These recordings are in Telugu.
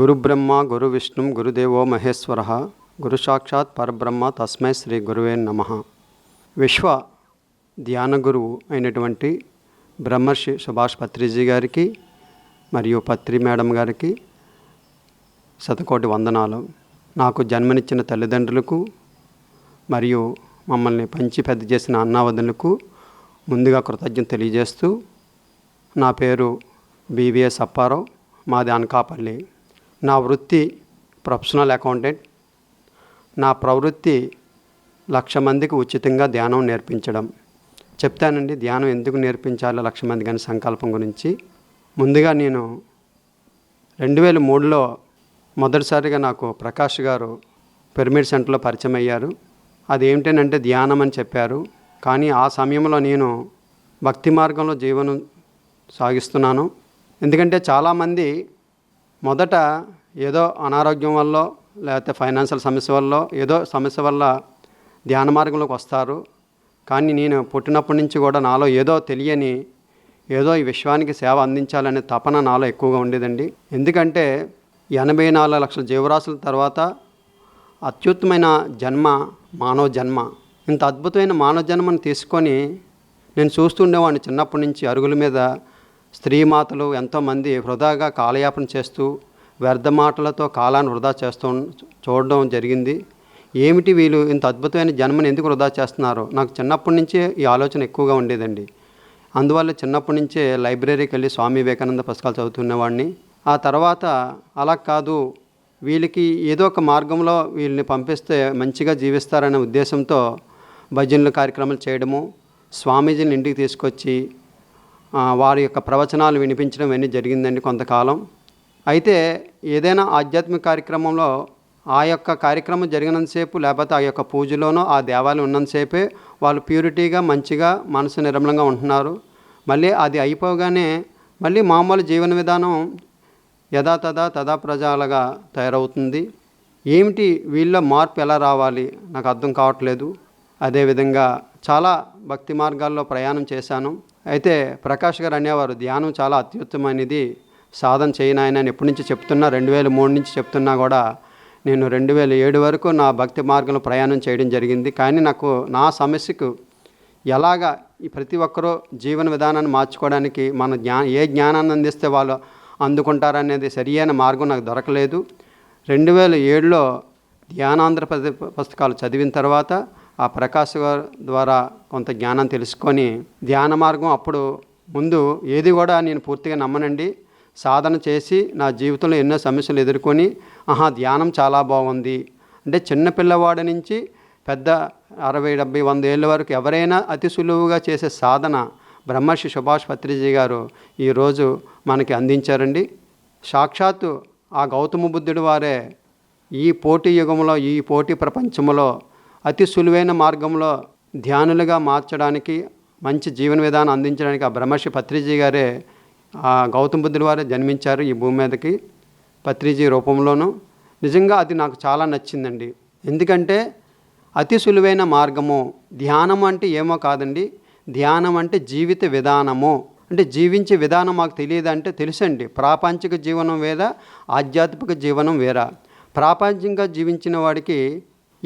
గురుబ్రహ్మ గురు విష్ణు గురుదేవో మహేశ్వర. గురు సాక్షాత్ పరబ్రహ్మ తస్మై శ్రీ గురువే నమ. విశ్వ ధ్యాన గురువు అయినటువంటి బ్రహ్మర్షి సుభాష్ పత్రిజీ గారికి మరియు పత్రి మేడం గారికి శతకోటి వందనాలు. నాకు జన్మనిచ్చిన తల్లిదండ్రులకు మరియు మమ్మల్ని పంచి పెద్ద చేసిన అన్నావదులకు ముందుగా కృతజ్ఞత తెలియజేస్తూ నా పేరు బీవీఎస్ అప్పారావు మాది అనకాపల్లి. నా వృత్తి ప్రొఫెషనల్ అకౌంటెంట్ నా ప్రవృత్తి లక్ష మందికి ఉచితంగా ధ్యానం నేర్పించడం. చెప్తానండి ధ్యానం ఎందుకు నేర్పించాలో లక్ష మందికి అనే సంకల్పం గురించి. ముందుగా నేను రెండు వేల మూడులో మొదటిసారిగా నాకు ప్రకాష్ గారు పిరమిడ్ సెంటర్లో పరిచయం అయ్యారు. అది ఏమిటనంటే ధ్యానం అని చెప్పారు. కానీ ఆ సమయంలో నేను భక్తి మార్గంలో జీవనం సాగిస్తున్నాను. ఎందుకంటే చాలామంది మొదట ఏదో అనారోగ్యం వల్ల లేకపోతే ఫైనాన్షియల్ సమస్య వల్ల ఏదో సమస్య వల్ల ధ్యాన మార్గంలోకి వస్తారు. కానీ నేను పుట్టినప్పటి నుంచి కూడా నాలో ఏదో తెలియని ఏదో ఈ విశ్వానికి సేవ అందించాలనే తపన నాలో ఎక్కువగా ఉండేదండి. ఎందుకంటే ఎనభై నాలుగు లక్షల జీవరాశుల తర్వాత అత్యుత్తమైన జన్మ మానవ జన్మ. ఇంత అద్భుతమైన మానవ జన్మను తీసుకొని నేను చూస్తుండేవాడిని చిన్నప్పటి నుంచి అరుగుల మీద. స్త్రీమాతలు ఎంతోమంది వృధాగా కాలయాపన చేస్తూ వ్యర్థ మాటలతో కాలాన్ని వృధా చేస్తూ చూడడం జరిగింది. ఏమిటి వీళ్ళు ఇంత అద్భుతమైన జన్మను ఎందుకు వృధా చేస్తున్నారు? నాకు చిన్నప్పటి నుంచే ఈ ఆలోచన ఎక్కువగా ఉండేదండి. అందువల్ల చిన్నప్పటి నుంచే లైబ్రరీకి వెళ్ళి స్వామి వివేకానంద పుస్తకాలు చదువుతున్నవాడిని. ఆ తర్వాత అలా కాదు వీళ్ళకి ఏదో ఒక మార్గంలో వీళ్ళని పంపిస్తే మంచిగా జీవిస్తారనే ఉద్దేశంతో భజనలు కార్యక్రమాలు చేయడము స్వామీజీని ఇంటికి తీసుకొచ్చి వారి యొక్క ప్రవచనాలు వినిపించడం ఇవన్నీ జరిగిందండి కొంతకాలం. అయితే ఏదైనా ఆధ్యాత్మిక కార్యక్రమంలో ఆ యొక్క కార్యక్రమం జరిగినంతసేపు లేకపోతే ఆ యొక్క పూజలోనో ఆ దేవాలయం ఉన్నంతసేపే వాళ్ళు ప్యూరిటీగా మంచిగా మనసు నిర్మలంగా ఉంటున్నారు. మళ్ళీ అది అయిపోగానే మళ్ళీ మామూలు జీవన విధానం యథాతథా తథా ప్రజలుగా తయారవుతుంది. ఏమిటి వీళ్ళ మార్పు ఎలా రావాలి? నాకు అర్థం కావట్లేదు. అదేవిధంగా చాలా భక్తి మార్గాల్లో ప్రయాణం చేశాను. అయితే ప్రకాష్ గారు అనేవారు ధ్యానం చాలా అత్యుత్తమైనది. సాధన చేయనాయన ఎప్పటి నుంచి చెప్తున్నా రెండు వేల మూడు నుంచి చెప్తున్నా కూడా నేను రెండు వేల ఏడు వరకు నా భక్తి మార్గంలో ప్రయాణం చేయడం జరిగింది. కానీ నాకు నా సమస్యకు ఎలాగా ఈ ప్రతి ఒక్కరూ జీవన విధానాన్ని మార్చుకోవడానికి మన జ్ఞా ఏ జ్ఞానాన్ని అందిస్తే వాళ్ళు అందుకుంటారనేది సరియైన మార్గం నాకు దొరకలేదు. రెండు వేల ఏడులో ధ్యానాంధ్ర పద- పుస్తకాలు చదివిన తర్వాత ఆ ప్రకాశ్ గారు ద్వారా కొంత జ్ఞానం తెలుసుకొని ధ్యాన మార్గం అప్పుడు ముందు ఏది కూడా నేను పూర్తిగా నమ్మనండి. సాధన చేసి నా జీవితంలో ఎన్నో సమస్యలు ఎదుర్కొని ఆహా ధ్యానం చాలా బాగుంది. అంటే చిన్న పిల్లవాడి నుంచి పెద్ద అరవై డెబ్బై వంద ఏళ్ళ వరకు ఎవరైనా అతి సులువుగా చేసే సాధన బ్రహ్మర్షి సుభాష్ పత్రిజీ గారు ఈరోజు మనకి అందించారండి. సాక్షాత్తు ఆ గౌతమ బుద్ధుడు వారే ఈ పోటీ యుగంలో ఈ పోటీ ప్రపంచంలో అతి సులువైన మార్గంలో ధ్యానులుగా మార్చడానికి మంచి జీవన విధానం అందించడానికి ఆ బ్రహ్మర్షి పత్రిజీ గారే ఆ గౌతమ బుద్ధుడు వారే జన్మించారు ఈ భూమి మీదకి పత్రిజీ రూపంలోనూ. నిజంగా అది నాకు చాలా నచ్చిందండి. ఎందుకంటే అతి సులువైన మార్గము ధ్యానం అంటే ఏమో కాదండి ధ్యానం అంటే జీవిత విధానము. అంటే జీవించే విధానం మాకు తెలియదు అంటే తెలుసండి. ప్రాపంచిక జీవనం వేరా ఆధ్యాత్మిక జీవనం వేరా. ప్రాపంచికంగా జీవించిన వాడికి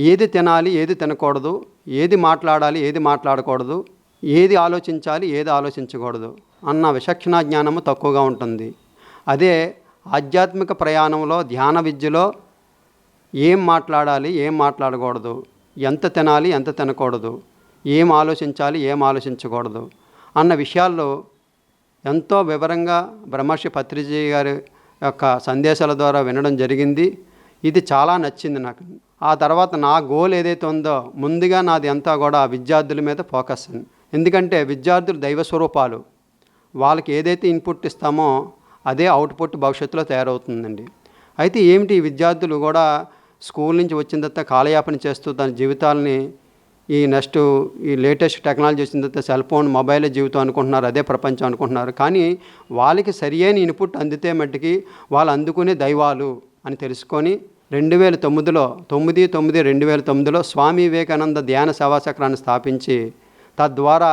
ఏది తినాలి ఏది తినకూడదు ఏది మాట్లాడాలి ఏది మాట్లాడకూడదు ఏది ఆలోచించాలి ఏది ఆలోచించకూడదు అన్న విచక్షణ జ్ఞానము తక్కువగా ఉంటుంది. అదే ఆధ్యాత్మిక ప్రయాణంలో ధ్యాన విద్యలో ఏం మాట్లాడాలి ఏం మాట్లాడకూడదు ఎంత తినాలి ఎంత తినకూడదు ఏం ఆలోచించాలి ఏం ఆలోచించకూడదు అన్న విషయాల్లో ఎంతో వివరంగా బ్రహ్మర్షి పత్రిజీ గారి యొక్క సందేశాల ద్వారా వినడం జరిగింది. ఇది చాలా నచ్చింది నాకు. ఆ తర్వాత నా గోల్ ఏదైతే ఉందో ముందుగా నాది అంతా కూడా విద్యార్థుల మీద ఫోకస్. అండి ఎందుకంటే విద్యార్థులు దైవ స్వరూపాలు. వాళ్ళకి ఏదైతే ఇన్పుట్ ఇస్తామో అదే అవుట్పుట్ భవిష్యత్తులో తయారవుతుందండి. అయితే ఏమిటి విద్యార్థులు కూడా స్కూల్ నుంచి వచ్చిన తర్వాత కాలయాపన చేస్తూ తన జీవితాలని ఈ నెక్స్ట్ ఈ లేటెస్ట్ టెక్నాలజీ వచ్చిన తర్వాత సెల్ ఫోన్ మొబైల్ జీవితం అనుకుంటున్నారు అదే ప్రపంచం అనుకుంటున్నారు. కానీ వాళ్ళకి సరియైన ఇన్పుట్ అందితే మట్టుకి వాళ్ళు అందుకునే దైవాలు అని తెలుసుకొని రెండు వేల తొమ్మిదిలో తొమ్మిది తొమ్మిది రెండు వేల తొమ్మిదిలో స్వామి వివేకానంద ధ్యాన సేవా చక్రాన్ని స్థాపించి తద్వారా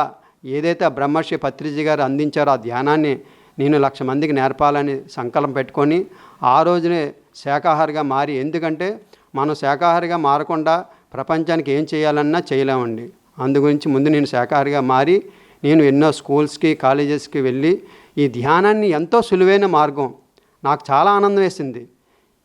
ఏదైతే బ్రహ్మర్షి పత్రిజీ గారు అందించారో ఆ ధ్యానాన్ని నేను లక్ష మందికి నేర్పాలని సంకల్పం పెట్టుకొని ఆ రోజునే శాకాహారిగా మారి ఎందుకంటే మనం శాకాహారిగా మారకుండా ప్రపంచానికి ఏం చేయాలన్నా చేయలేమండి. అందు గురించి ముందు నేను శాకాహారిగా మారి నేను ఎన్నో స్కూల్స్కి కాలేజెస్కి వెళ్ళి ఈ ధ్యానాన్ని ఎంతో సులువైన మార్గం నాకు చాలా ఆనందం వేసింది.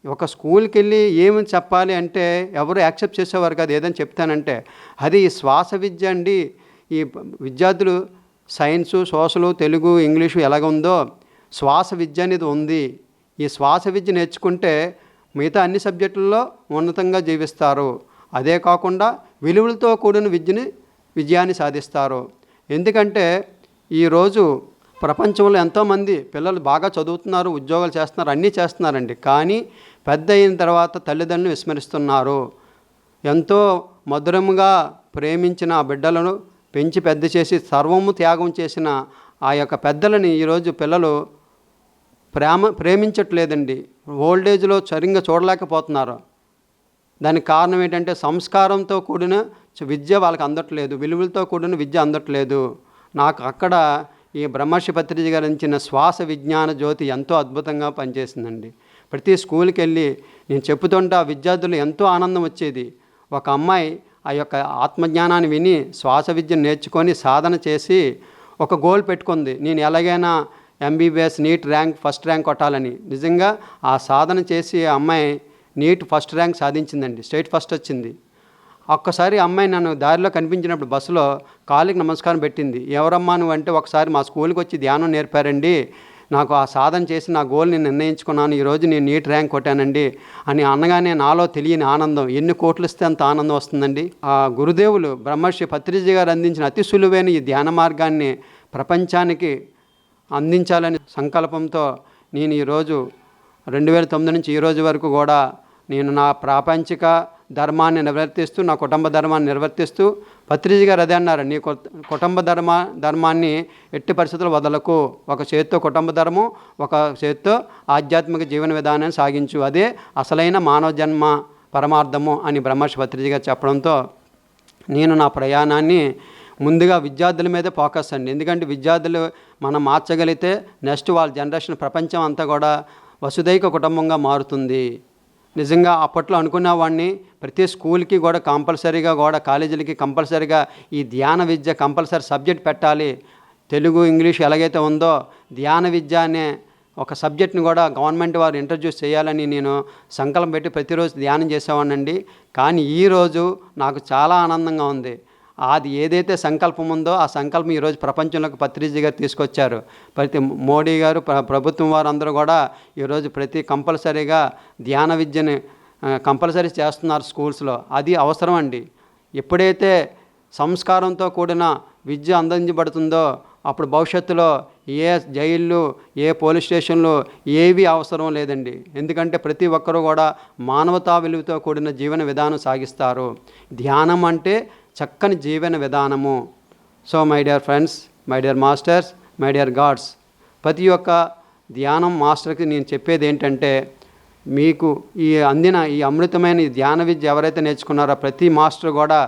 ఒక స్కూల్కి వెళ్ళి ఏమి చెప్పాలి అంటే ఎవరు యాక్సెప్ట్ చేసేవారు కాదు. ఏదని చెప్తానంటే అది శ్వాస విద్య అండి. ఈ విద్యార్థులు సైన్సు సోషలు తెలుగు ఇంగ్లీషు ఎలాగ ఉందో శ్వాస విద్య అనేది ఉంది. ఈ శ్వాస విద్య నేర్చుకుంటే మిగతా అన్ని సబ్జెక్టుల్లో ఉన్నతంగా జీవిస్తారు. అదే కాకుండా విలువలతో కూడిన విద్యని విజయాన్ని సాధిస్తారు. ఎందుకంటే ఈరోజు ప్రపంచంలో ఎంతోమంది పిల్లలు బాగా చదువుతున్నారు ఉద్యోగాలు చేస్తున్నారు అన్నీ చేస్తున్నారండి. కానీ పెద్ద అయిన తర్వాత తల్లిదండ్రులు విస్మరిస్తున్నారు. ఎంతో మధురముగా ప్రేమించిన ఆ బిడ్డలను పెంచి పెద్ద చేసి సర్వము త్యాగం చేసిన ఆ యొక్క పెద్దలని ఈరోజు పిల్లలు ప్రేమ ప్రేమించట్లేదండి. ఓల్డేజ్లో సరిగ్గా చూడలేకపోతున్నారు. దానికి కారణం ఏంటంటే సంస్కారంతో కూడిన విద్య వాళ్ళకి అందట్లేదు విలువలతో కూడిన విద్య అందట్లేదు. నాకు అక్కడ ఈ బ్రహ్మర్షి పత్రిజ గారు ఇచ్చిన శ్వాస విజ్ఞాన జ్యోతి ఎంతో అద్భుతంగా పనిచేసిందండి. ప్రతి స్కూల్కి వెళ్ళి నేను చెప్పుతుంటే ఆ విద్యార్థులు ఎంతో ఆనందం వచ్చేది. ఒక అమ్మాయి ఆ యొక్క ఆత్మజ్ఞానాన్ని విని శ్వాస విద్యను నేర్చుకొని సాధన చేసి ఒక గోల్ పెట్టుకుంది. నేను ఎలాగైనా MBBS NEET rank first rank కొట్టాలని. నిజంగా ఆ సాధన చేసి ఆ అమ్మాయి నీట్ ఫస్ట్ ర్యాంక్ సాధించిందండి. స్టేట్ ఫస్ట్ వచ్చింది. ఒక్కసారి అమ్మాయి నన్ను దారిలో కనిపించినప్పుడు బస్సులో కాలికి నమస్కారం పెట్టింది. ఎవరమ్మా నువ్వు? అంటే ఒకసారి మా స్కూల్కి వచ్చి ధ్యానం నేర్పారండి. నాకు ఆ సాధన చేసి నా గోల్ని నిర్ణయించుకున్నాను. ఈరోజు నేను నీట్ ర్యాంక్ కొట్టానండి అని అనగానే నాలో తెలియని ఆనందం. ఎన్ని కోట్లు ఇస్తే అంత ఆనందం వస్తుందండి. ఆ గురుదేవులు బ్రహ్మర్షి పత్రిజీ గారు అందించిన అతి సులువైన ఈ ధ్యాన మార్గాన్ని ప్రపంచానికి అందించాలని సంకల్పంతో నేను ఈరోజు రెండు వేల తొమ్మిది నుంచి ఈ రోజు వరకు కూడా నేను నా ప్రాపంచిక ధర్మాన్ని నిర్వర్తిస్తూ నా కుటుంబ ధర్మాన్ని నిర్వర్తిస్తూ పత్రిజీ గారు అదే అన్నారు నీ కుటుంబ ధర్మ ధర్మాన్ని ఎట్టి పరిస్థితులు వదలకు. ఒక చేత్తో కుటుంబ ధర్మం ఒక చేత్తో ఆధ్యాత్మిక జీవన విధానాన్ని సాగించు. అదే అసలైన మానవ జన్మ పరమార్థము అని బ్రహ్మర్షి పత్రిజీ గారు చెప్పడంతో నేను నా ప్రయాణాన్ని ముందుగా విద్యార్థుల మీదే ఫోకస్ అండి. ఎందుకంటే విద్యార్థులు మనం మార్చగలిగితే నెక్స్ట్ వాళ్ళ జనరేషన్ ప్రపంచం అంతా కూడా వసుదైక కుటుంబంగా మారుతుంది. నిజంగా అప్పట్లో అనుకునేవాడిని ప్రతి స్కూల్కి కూడా కంపల్సరీగా కూడా కాలేజీలకి కంపల్సరీగా ఈ ధ్యాన విద్య కంపల్సరీ సబ్జెక్ట్ పెట్టాలి. తెలుగు ఇంగ్లీష్ ఎలాగైతే ఉందో ధ్యాన విద్య అనే ఒక సబ్జెక్ట్ని కూడా గవర్నమెంట్ వారు ఇంట్రడ్యూస్ చేయాలని నేను సంకల్పం పెట్టి ప్రతిరోజు ధ్యానం చేసేవాడినండి. కానీ ఈరోజు నాకు చాలా ఆనందంగా ఉంది. అది ఏదైతే సంకల్పం ఉందో ఆ సంకల్పం ఈరోజు ప్రపంచంలోకి పత్రిజీ గారు తీసుకొచ్చారు. ప్రతి మోడీ గారు ప్రభుత్వం వారందరూ కూడా ఈరోజు ప్రతి కంపల్సరీగా ధ్యాన విద్యని కంపల్సరీ చేస్తున్నారు స్కూల్స్లో. అది అవసరం అండి. ఎప్పుడైతే సంస్కారంతో కూడిన విద్య అందించబడుతుందో అప్పుడు భవిష్యత్తులో ఏ జైళ్ళు ఏ పోలీస్ స్టేషన్లు ఏవి అవసరం లేదండి. ఎందుకంటే ప్రతి ఒక్కరూ కూడా మానవతా విలువతో కూడిన జీవన విధానం సాగిస్తారు. ధ్యానం అంటే చక్కని జీవన విధానము. So my dear friends my dear masters my dear gods ప్రతి ఒక్క ధ్యానం మాస్టర్కి నేను చెప్పేది ఏంటంటే మీకు ఈ అందిన ఈ అమృతమైన ఈ ధ్యాన విద్య ఎవరైతే నేర్చుకున్నారో ప్రతి మాస్టర్ కూడా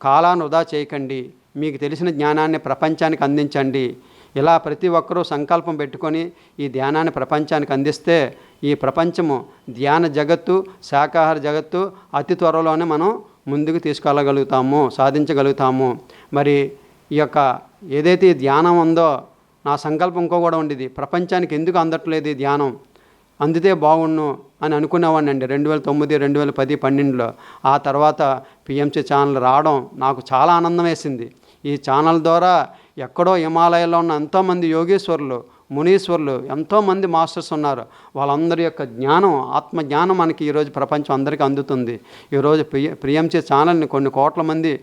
కాలాన్ని వృధా చేయకండి. మీకు తెలిసిన జ్ఞానాన్ని ప్రపంచానికి అందించండి. ఇలా ప్రతి ఒక్కరూ సంకల్పం పెట్టుకొని ఈ ధ్యానాన్ని ప్రపంచానికి అందిస్తే ఈ ప్రపంచము ధ్యాన జగత్తు శాకాహార జగత్తు అతి త్వరలోనే మనం ముందుకు తీసుకెళ్ళగలుగుతాము సాధించగలుగుతాము. మరి ఈ యొక్క ఏదైతే ధ్యానం ఉందో నా సంకల్పం ఇంకో కూడా ఉండేది. ప్రపంచానికి ఎందుకు అందట్లేదు ఈ ధ్యానం? అందితే బాగుండు అని అనుకునేవాడిని అండి. రెండు వేల తొమ్మిది రెండు వేల పది పన్నెండులో. ఆ తర్వాత పిఎంసీ ఛానల్ రావడం నాకు చాలా ఆనందం వేసింది. ఈ ఛానల్ ద్వారా ఎక్కడో హిమాలయాల్లో ఉన్న ఎంతోమంది యోగేశ్వరులు మునీశ్వరులు ఎంతోమంది మాస్టర్స్ ఉన్నారు. వాళ్ళందరి యొక్క జ్ఞానం ఆత్మ జ్ఞానం మనకి ఈరోజు ప్రపంచం అందరికీ అందుతుంది. ఈరోజు ప్రియ ప్రియంచే ఛానల్ని కొన్ని కోట్ల మంది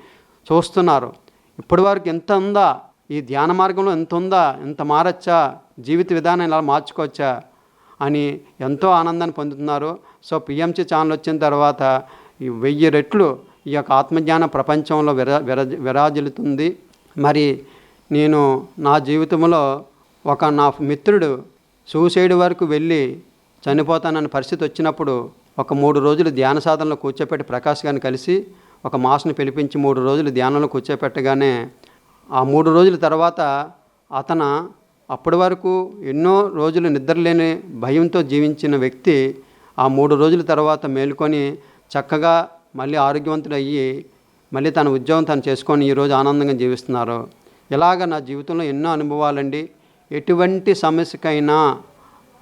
చూస్తున్నారు. ఇప్పటి వరకు ఎంత ఉందా? ఈ ధ్యాన మార్గంలో ఎంత ఉందా? ఎంత మారచ్చా? జీవిత విధానం ఇలా మార్చుకోవచ్చా? అని ఎంతో ఆనందాన్ని పొందుతున్నారు. సో పిఎంసీ ఛానల్ వచ్చిన తర్వాత ఈ వెయ్యి రెట్లు ఈ యొక్క ఆత్మజ్ఞాన ప్రపంచంలో విరా విరా విరాజిల్లుతుంది. మరి నేను నా జీవితంలో ఒక నా మిత్రుడు సూసైడ్ వరకు వెళ్ళి చనిపోతానన్న పరిస్థితి వచ్చినప్పుడు ఒక మూడు రోజులు ధ్యాన సాధనలో కూర్చోపెట్టి ప్రకాష్ గారిని కలిసి ఒక మాస్ను పిలిపించి మూడు రోజులు ధ్యానంలో కూర్చోపెట్టగానే ఆ మూడు రోజుల తర్వాత అతను అప్పటి వరకు ఎన్నో రోజులు నిద్రలేని భయంతో జీవించిన వ్యక్తి ఆ మూడు రోజుల తర్వాత మేలుకొని చక్కగా మళ్ళీ ఆరోగ్యవంతుడు అయ్యి మళ్ళీ తన ఉద్యోగం తను చేసుకొని ఈరోజు ఆనందంగా జీవిస్తున్నారు. ఇలాగ నా జీవితంలో ఎన్నో అనుభవాలండి. ఎటువంటి సమస్యకైనా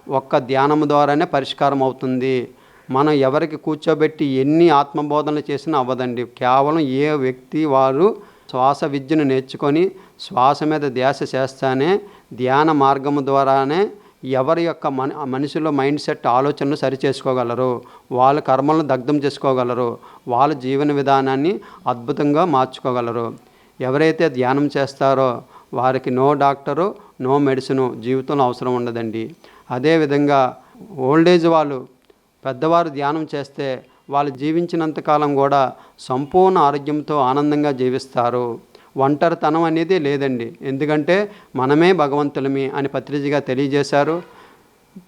ఒక్క ధ్యానం ద్వారానే పరిష్కారం అవుతుంది మనం ఎవరికి కూర్చోబెట్టి ఎన్ని ఆత్మబోధనలు చేసినా అవ్వదండి. కేవలం ఏ వ్యక్తి వారు శ్వాస విద్యను నేర్చుకొని శ్వాస మీద ధ్యాస చేస్తానే ధ్యాన మార్గము ద్వారానే ఎవరి యొక్క మన మనిషిలో మైండ్ సెట్ ఆలోచనలు సరి చేసుకోగలరు వాళ్ళ కర్మలను దగ్ధం చేసుకోగలరు. వాళ్ళ జీవన విధానాన్ని అద్భుతంగా మార్చుకోగలరు. ఎవరైతే ధ్యానం చేస్తారో వారికి నో డాక్టరు నో మెడిసిను జీవితంలో అవసరం ఉండదండి. అదేవిధంగా ఓల్డేజ్ వాళ్ళు పెద్దవారు ధ్యానం చేస్తే వాళ్ళు జీవించినంతకాలం కూడా సంపూర్ణ ఆరోగ్యంతో ఆనందంగా జీవిస్తారు. ఒంటరితనం అనేది లేదండి. ఎందుకంటే మనమే భగవంతులమి అని పత్రిజగా తెలియజేశారు.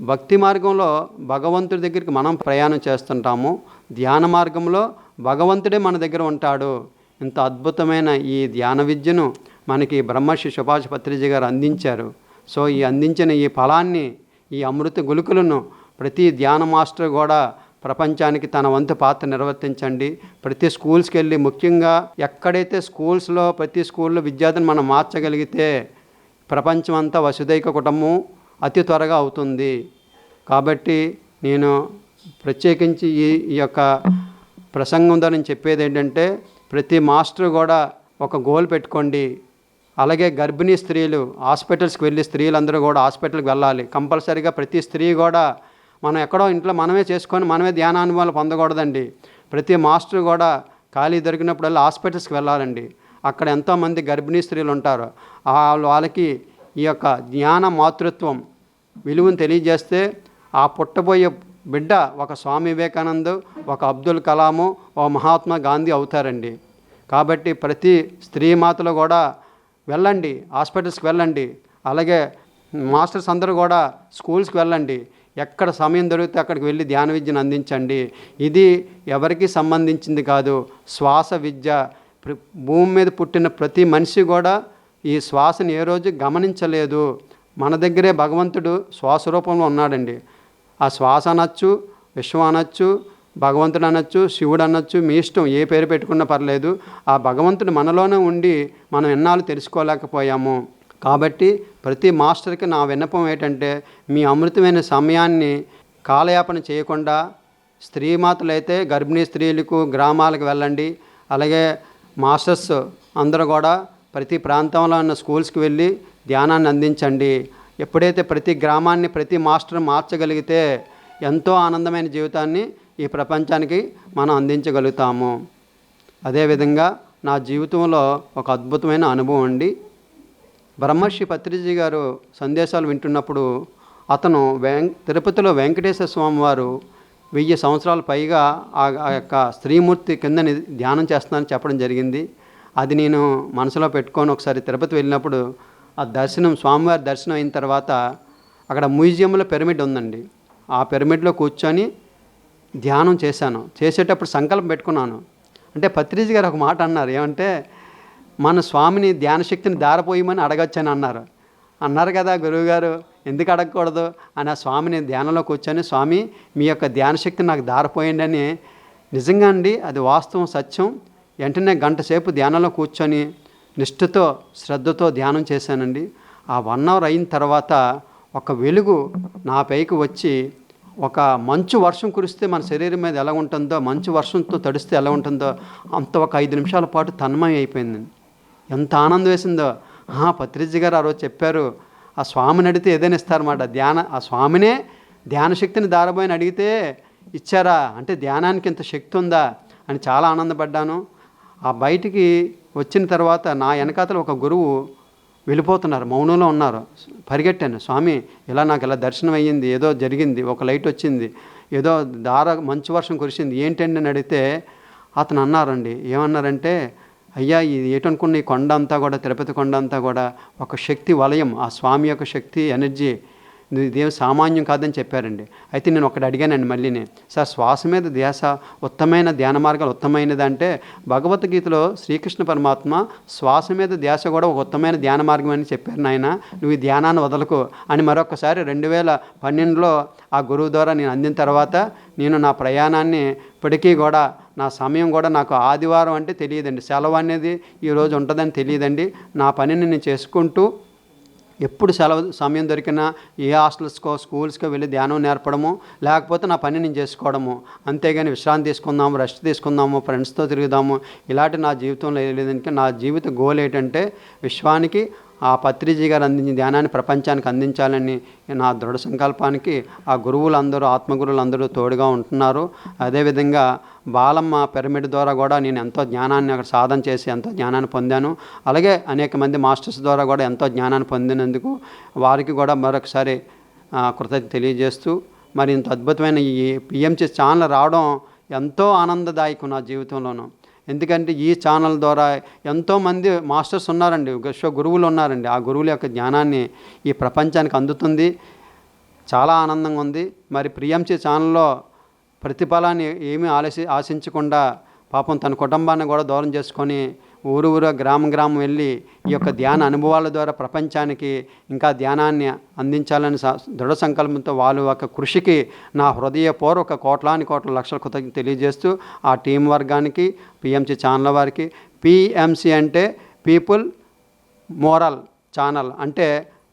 భక్తి మార్గంలో భగవంతుడి దగ్గరికి మనం ప్రయాణం చేస్తుంటాము. ధ్యాన మార్గంలో భగవంతుడే మన దగ్గర ఉంటాడు. ఇంత అద్భుతమైన ఈ ధ్యాన విద్యను మనకి బ్రహ్మర్షి సుభాష్ పత్రిజీ గారు అందించారు. సో ఈ అందించిన ఈ ఫలాన్ని ఈ అమృత గులుకులను ప్రతి ధ్యాన మాస్టర్ కూడా ప్రపంచానికి తన వంతు పాత్ర నిర్వర్తించండి. ప్రతి స్కూల్స్కి వెళ్ళి ముఖ్యంగా ఎక్కడైతే స్కూల్స్లో ప్రతి స్కూల్లో విద్యార్థిని మనం మార్చగలిగితే ప్రపంచం అంతా వసుదైక కుటుంబం అతి త్వరగా అవుతుంది. కాబట్టి నేను ప్రత్యేకించి ఈ ఈ యొక్క ప్రసంగం ద్వారా నేను చెప్పేది ఏంటంటే ప్రతి మాస్టర్ కూడా ఒక గోల్ పెట్టుకోండి. అలాగే గర్భిణీ స్త్రీలు హాస్పిటల్స్కి వెళ్ళి స్త్రీలందరూ కూడా హాస్పిటల్కి వెళ్ళాలి. కంపల్సరీగా ప్రతి స్త్రీ కూడా మనం ఎక్కడో ఇంట్లో మనమే చేసుకొని మనమే ధ్యాన అనుభవాలు పొందకూడదండి. ప్రతి మాస్టర్ కూడా ఖాళీ దొరికినప్పుడల్లా హాస్పిటల్స్కి వెళ్ళాలండి. అక్కడ ఎంతోమంది గర్భిణీ స్త్రీలు ఉంటారు. ఆ వాళ్ళకి ఈ యొక్క జ్ఞాన మాతృత్వం విలువను తెలియజేస్తే ఆ పుట్టబోయే బిడ్డ ఒక స్వామి వివేకానంద్ ఒక అబ్దుల్ కలాము ఓ మహాత్మా గాంధీ అవుతారండి. కాబట్టి ప్రతి స్త్రీ మాతలు కూడా వెళ్ళండి హాస్పిటల్స్కి వెళ్ళండి అలాగే మాస్టర్స్ అందరూ కూడా స్కూల్స్కి వెళ్ళండి. ఎక్కడ సమయం దొరికితే అక్కడికి వెళ్ళి ధ్యాన విద్యను అందించండి. ఇది ఎవరికి సంబంధించింది కాదు. శ్వాస విద్య భూమి మీద పుట్టిన ప్రతి మనిషి కూడా ఈ శ్వాసను ఏ రోజు గమనించలేదు. మన దగ్గరే భగవంతుడు శ్వాస రూపంలో ఉన్నాడండి. ఆ శ్వాస అనొచ్చు విశ్వం అనొచ్చు భగవంతుడు అనొచ్చు శివుడు అనొచ్చు మీ ఇష్టం ఏ పేరు పెట్టుకున్నా పర్లేదు ఆ భగవంతుడు మనలోనే ఉండి మనం ఎన్నాళ్ళు తెలుసుకోలేకపోయాము. కాబట్టి ప్రతి మాస్టర్కి నా విన్నపం ఏంటంటే మీ అమృతమైన సమయాన్ని కాలయాపన చేయకుండా స్త్రీ మాతలైతే గర్భిణీ స్త్రీలకు గ్రామాలకు వెళ్ళండి. అలాగే మాస్టర్స్ అందరూ కూడా ప్రతి ప్రాంతంలో ఉన్న స్కూల్స్కి వెళ్ళి ధ్యానాన్ని అందించండి. ఎప్పుడైతే ప్రతి గ్రామాన్ని ప్రతి మాస్టర్ మార్చగలిగితే ఎంతో ఆనందమైన జీవితాన్ని ఈ ప్రపంచానికి మనం అందించగలుగుతాము. అదేవిధంగా నా జీవితంలో ఒక అద్భుతమైన అనుభవం అండి. బ్రహ్మర్షి పత్రిజీ గారు సందేశాలు వింటున్నప్పుడు అతను వెం తిరుపతిలో వెంకటేశ్వర స్వామి వారు వెయ్యి సంవత్సరాల పైగా ఆ యొక్క స్త్రీమూర్తి కిందని ధ్యానం చేస్తున్నానని చెప్పడం జరిగింది. అది నేను మనసులో పెట్టుకొని ఒకసారి తిరుపతి వెళ్ళినప్పుడు ఆ దర్శనం స్వామివారి దర్శనం అయిన తర్వాత అక్కడ మ్యూజియంలో పిరమిడ్ ఉందండి. ఆ పిరమిడ్లో కూర్చొని ధ్యానం చేశాను. చేసేటప్పుడు సంకల్పం పెట్టుకున్నాను. అంటే పత్రిజీ గారు ఒక మాట అన్నారు. ఏమంటే మన స్వామిని ధ్యానశక్తిని దారపోయమని అడగొచ్చని అన్నారు. అన్నారు కదా గురువుగారు ఎందుకు అడగకూడదు? అని ఆ స్వామిని ధ్యానంలో కూర్చొని స్వామి మీ యొక్క ధ్యానశక్తిని నాకు దారిపోయండి అని. నిజంగా అండి అది వాస్తవం సత్యం. వెంటనే గంట సేపు ధ్యానంలో కూర్చొని నిష్ఠతో శ్రద్ధతో ధ్యానం చేశానండి. ఆ వన్ అవర్ అయిన తర్వాత ఒక వెలుగు నా పైకి వచ్చి ఒక మంచు వర్షం కురిస్తే మన శరీరం మీద ఎలా ఉంటుందో మంచు వర్షంతో తడిస్తే ఎలా ఉంటుందో అంత ఒక ఐదు నిమిషాల పాటు తన్మయం అయిపోయింది. ఎంత ఆనందం వేసిందో. ఆ పత్రిజీ గారు ఆ రోజు చెప్పారు ఆ స్వామిని అడిగితే ఏదైనా ఇస్తారన్నమాట. ధ్యాన ఆ స్వామినే ధ్యాన శక్తిని దారబోయని అడిగితే ఇచ్చారా? అంటే ధ్యానానికి ఇంత శక్తి ఉందా? అని చాలా ఆనందపడ్డాను. ఆ బయటికి వచ్చిన తర్వాత నా వెనకాతల ఒక గురువు వెళ్ళిపోతున్నారు మౌనంలో ఉన్నారు. పరిగెట్టాను. స్వామి ఇలా నాకు ఇలా దర్శనం అయ్యింది ఏదో జరిగింది ఒక లైట్ వచ్చింది ఏదో దార మంచు వర్షం కురిసింది ఏంటండి అని అడిగితే అతను అన్నారండి ఏమన్నారంటే అయ్యా ఇది ఏటనుకున్న ఈ కొండ అంతా కూడా తిరుపతి కొండ అంతా కూడా ఒక శక్తి వలయం ఆ స్వామి యొక్క శక్తి ఎనర్జీ ఇది ఇదేం సామాన్యం కాదని చెప్పారండి. అయితే నేను ఒకటి అడిగానండి మళ్ళీనే సార్ శ్వాస మీద ధ్యాస ఉత్తమైన ధ్యాన మార్గాలు ఉత్తమైనది అంటే భగవద్గీతలో శ్రీకృష్ణ పరమాత్మ శ్వాస మీద ధ్యాస కూడా ఒక ఉత్తమైన ధ్యాన మార్గం అని చెప్పారు నాయన. నువ్వు ఈ ధ్యానాన్ని వదలకు అని మరొకసారి రెండు వేల పన్నెండులో ఆ గురువు ద్వారా నేను అందిన తర్వాత నేను నా ప్రయాణాన్ని ఇప్పటికీ కూడా నా సమయం కూడా నాకు ఆదివారం అంటే తెలియదండి. సెలవు అనేది ఈరోజు ఉంటుందని తెలియదండి. నా పనిని నేను చేసుకుంటూ ఎప్పుడు సెలవు సమయం దొరికినా ఏ హాస్టల్స్కో స్కూల్స్కో వెళ్ళి ధ్యానం నేర్పడము లేకపోతే నా పని నేను చేసుకోవడము. అంతేగాని విశ్రాంతి తీసుకుందాము రెస్ట్ తీసుకుందాము ఫ్రెండ్స్తో తిరుగుదాము. ఇలాంటి నా జీవితంలో లేదంటే నా జీవిత గోల్ ఏంటంటే విశ్వానికి ఆ పత్రిజీ గారు అందించిన ధ్యానాన్ని ప్రపంచానికి అందించాలని నా దృఢ సంకల్పానికి ఆ గురువులందరూ ఆత్మగురువులందరూ తోడుగా ఉంటున్నారు. అదేవిధంగా బాలమ్మ పిరమిడ్ ద్వారా కూడా నేను ఎంతో జ్ఞానాన్ని అక్కడ సాధన చేసి ఎంతో జ్ఞానాన్ని పొందాను. అలాగే అనేక మంది మాస్టర్స్ ద్వారా కూడా ఎంతో జ్ఞానాన్ని పొందినందుకు వారికి కూడా మరొకసారి ఆ, కృతజ్ఞత తెలియజేస్తూ మరి ఇంత అద్భుతమైన ఈ పిఎంసి ఛానల్ రావడం ఎంతో ఆనందదాయకం నా జీవితంలోనూ. ఎందుకంటే ఈ ఛానల్ ద్వారా ఎంతోమంది మాస్టర్స్ ఉన్నారండి విశ్వ గురువులు ఉన్నారండి. ఆ గురువుల యొక్క జ్ఞానాన్ని ఈ ప్రపంచానికి అందుతుంది. చాలా ఆనందంగా ఉంది. మరి ప్రియంసి ఛానల్లో ప్రతిఫలాన్ని ఏమీ ఆలసి ఆశించకుండా పాపం తన కుటుంబాన్ని కూడా దూరం చేసుకొని ఊరు ఊరు గ్రామం గ్రామం వెళ్ళి ఈ యొక్క ధ్యాన అనుభవాల ద్వారా ప్రపంచానికి ఇంకా ధ్యానాన్ని అందించాలని స- దృఢ సంకల్పంతో వాళ్ళు ఒక కృషికి నా హృదయపూర్వక కోట్లాని కోట్ల లక్షల కృతజ్ఞత తెలియజేస్తూ ఆ టీం వర్గానికి పిఎంసి ఛానల్ వారికి పిఎంసి అంటే పీపుల్ మోరల్ ఛానల్ అంటే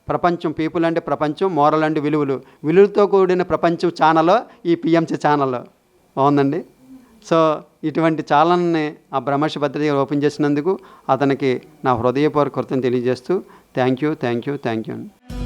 ప్రపంచం పీపుల్ అంటే ప్రపంచం మోరల్ అంటే విలువలు. విలువలతో కూడిన ప్రపంచం ఛానల్ ఈ పిఎంసి ఛానల్. బాగుందండి? సో ఇటువంటి ఛానల్ని ఆ బ్రహ్మర్షి పత్రిక ఓపెన్ చేసినందుకు అతనికి నా హృదయపూర్వక కృతం తెలియజేస్తూ thank you thank you thank you